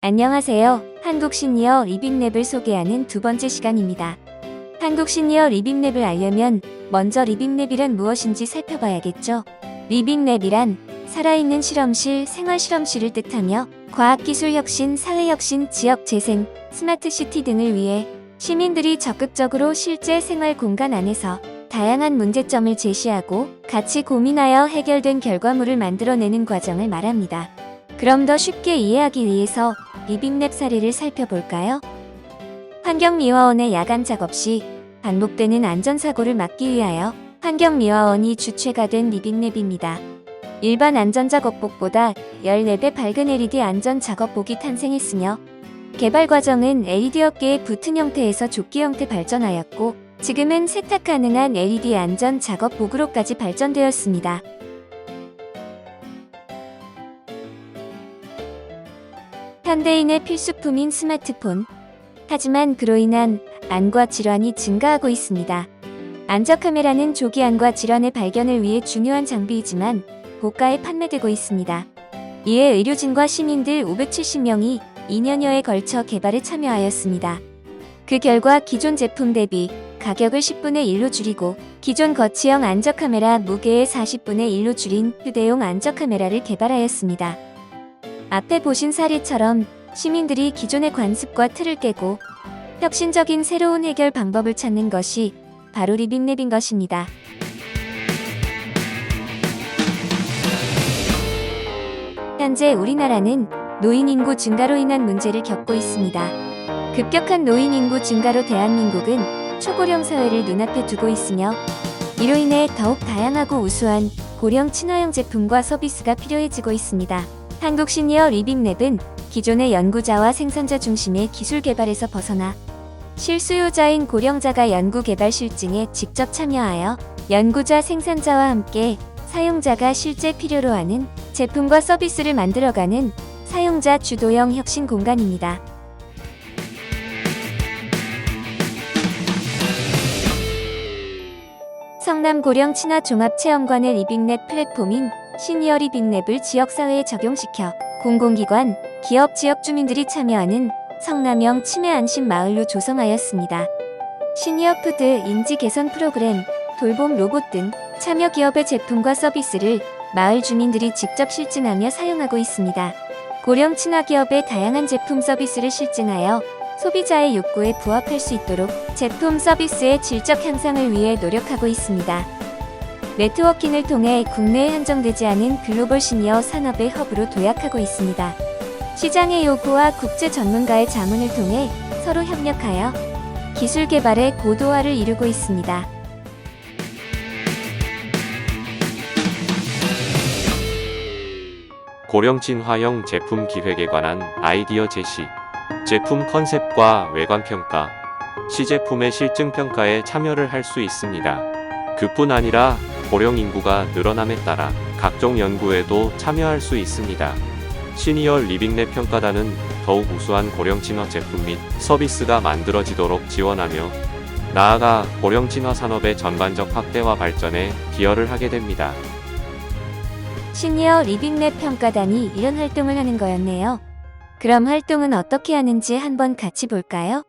안녕하세요. 한국 시니어 리빙랩을 소개하는 두 번째 시간입니다. 한국 시니어 리빙랩을 알려면 먼저 리빙랩이란 무엇인지 살펴봐야겠죠. 리빙랩이란 살아있는 실험실, 생활 실험실을 뜻하며 과학기술 혁신, 사회 혁신, 지역 재생, 스마트 시티 등을 위해 시민들이 적극적으로 실제 생활 공간 안에서 다양한 문제점을 제시하고 같이 고민하여 해결된 결과물을 만들어내는 과정을 말합니다. 그럼 더 쉽게 이해하기 위해서 리빙랩 사례를 살펴볼까요? 환경미화원의 야간 작업 시 반복되는 안전사고를 막기 위하여 환경미화원이 주체가 된 리빙랩입니다. 일반 안전작업복보다 14배 밝은 LED 안전작업복이 탄생했으며 개발 과정은 LED 업계의 붙은 형태에서 조끼 형태 발전하였고 지금은 세탁 가능한 LED 안전 작업복으로까지 발전되었습니다. 현대인의 필수품인 스마트폰. 하지만 그로 인한 안과 질환이 증가하고 있습니다. 안저 카메라는 조기 안과 질환의 발견을 위해 중요한 장비이지만 고가에 판매되고 있습니다. 이에 의료진과 시민들 570명이 2년여에 걸쳐 개발에 참여하였습니다. 그 결과 기존 제품 대비 가격을 10분의 1로 줄이고 기존 거치형 안저 카메라 무게의 40분의 1로 줄인 휴대용 안저 카메라를 개발하였습니다. 앞에 보신 사례처럼 시민들이 기존의 관습과 틀을 깨고 혁신적인 새로운 해결 방법을 찾는 것이 바로 리빙랩인 것입니다. 현재 우리나라는 노인 인구 증가로 인한 문제를 겪고 있습니다. 급격한 노인 인구 증가로 대한민국은 초고령 사회를 눈앞에 두고 있으며 이로 인해 더욱 다양하고 우수한 고령 친화형 제품과 서비스가 필요해지고 있습니다. 한국 시니어 리빙랩은 기존의 연구자와 생산자 중심의 기술 개발에서 벗어나 실수요자인 고령자가 연구 개발 실증에 직접 참여하여 연구자 생산자와 함께 사용자가 실제 필요로 하는 제품과 서비스를 만들어가는 사용자 주도형 혁신 공간입니다. 성남 고령 친화 종합 체험관의 리빙랩 플랫폼인 시니어 리빙랩을 지역사회에 적용시켜 공공기관, 기업 지역 주민들이 참여하는 성남형 치매 안심 마을로 조성하였습니다. 시니어 푸드 인지 개선 프로그램, 돌봄 로봇 등 참여 기업의 제품과 서비스를 마을 주민들이 직접 실증하며 사용하고 있습니다. 고령 친화 기업의 다양한 제품 서비스를 실증하여 소비자의 욕구에 부합할 수 있도록 제품 서비스의 질적 향상을 위해 노력하고 있습니다. 네트워킹을 통해 국내에 한정되지 않은 글로벌 시니어 산업의 허브로 도약하고 있습니다. 시장의 요구와 국제 전문가의 자문을 통해 서로 협력하여 기술 개발의 고도화를 이루고 있습니다. 고령 진화형 제품 기획에 관한 아이디어 제시, 제품 컨셉과 외관 평가, 시제품의 실증 평가에 참여를 할 수 있습니다. 그뿐 아니라 고령 인구가 늘어남에 따라 각종 연구에도 참여할 수 있습니다. 시니어 리빙랩 평가단은 더욱 우수한 고령 친화 제품 및 서비스가 만들어지도록 지원하며 나아가 고령 친화 산업의 전반적 확대와 발전에 기여를 하게 됩니다. 시니어 리빙랩 평가단이 이런 활동을 하는 거였네요. 그럼 활동은 어떻게 하는지 한번 같이 볼까요?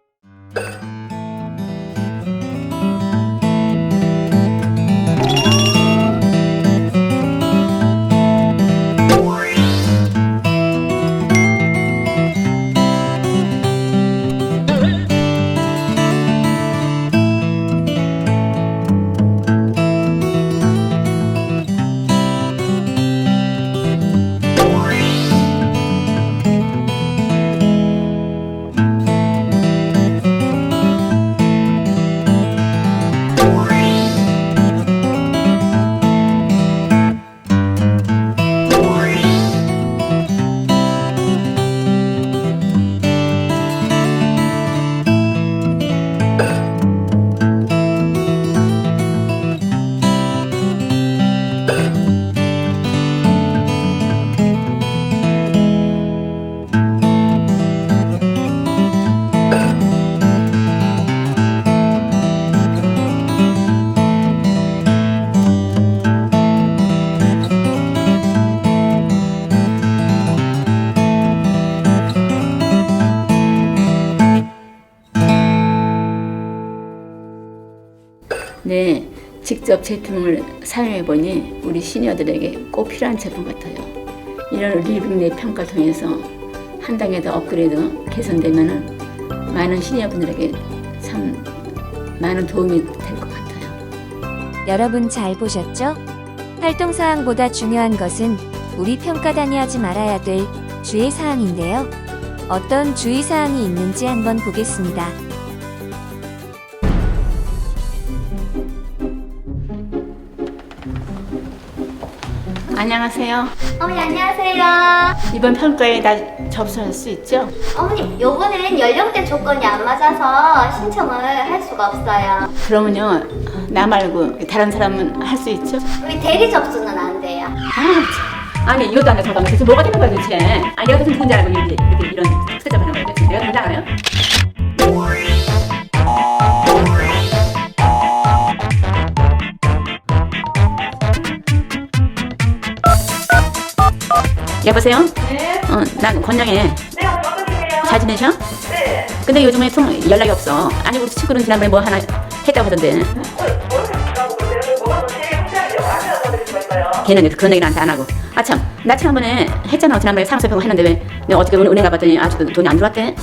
네, 직접 제품을 사용해 보니 우리 시니어들에게 꼭 필요한 제품 같아요. 이런 리빙랩 평가를 통해서 한 단계 더 업그레이드 개선되면은 많은 시니어분들에게 참 많은 도움이 될 것 같아요. 여러분 잘 보셨죠? 활동 사항보다 중요한 것은 우리 평가단이 하지 말아야 될 주의 사항인데요. 어떤 주의 사항이 있는지 한번 보겠습니다. 안녕하세요. 어머니 안녕하세요. 이번 평가에 나 접수할 수 있죠? 어머니 요번엔 연령대 조건이 안 맞아서 신청을 할 수가 없어요. 그러면요, 나 말고 다른 사람은 할 수 있죠? 우리 대리 접수는 안 돼요. 아, 참. 아니 이것도 안 돼, 돼. 대체 뭐가 되는 거야 도대체? 아니 내가 무슨 누군지 알고 이렇게, 이렇게 이런 스텝을 하는 거야 도대체? 내가 당장하나요? 여보세요? 네. 어, 난 권영애. 네, 어떤 일이에요? 잘 지내셔? 네. 근데 요즘에 통 연락이 없어. 아니 우리 친구는 지난번에 뭐 하나 했다고 하던데. 어, 수가 있어요? 걔는 그런 얘기는 나한테 안 하고. 아 참, 나 지난번에 했잖아. 지난번에 상수평 했는데 왜 내가 어떻게 은행 가봤더니 아직도 돈이 안 들어왔대?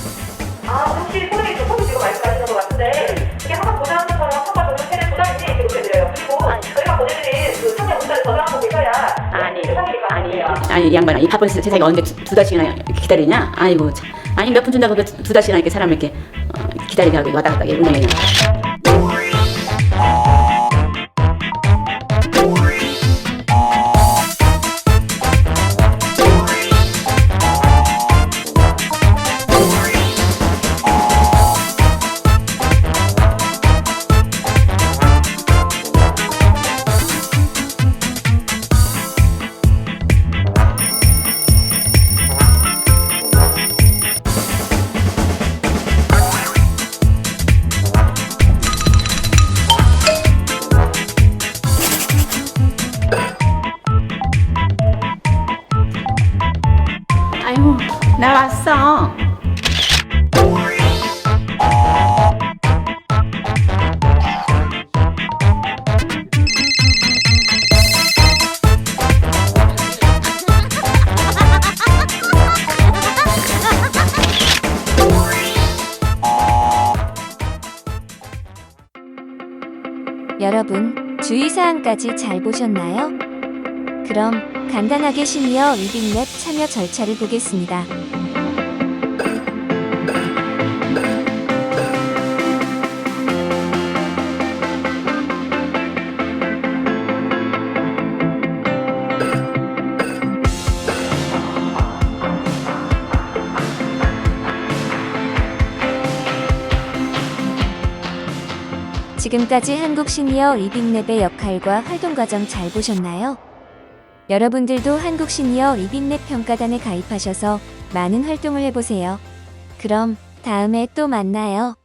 아, 혹시 좀 소액 지금 말씀하시는 것 같은데 아니, 이 양반아, 이 바쁜 세- 세상에 언제 두, 두 달씩이나 기다리냐? 아이고 참. 아니 몇 분 준다고 그두 달씩이나 이렇게 사람 이렇게 어, 기다리게 하고 왔다 갔다 은 나 왔어. 여러분, 주의사항까지 잘 보셨나요? 그럼 간단하게 시니어 리빙 랩 참여 절차를 보겠습니다. 지금까지 한국 시니어 리빙랩의 역할과 활동 과정 잘 보셨나요? 여러분들도 한국 시니어 리빙랩 평가단에 가입하셔서 많은 활동을 해보세요. 그럼 다음에 또 만나요.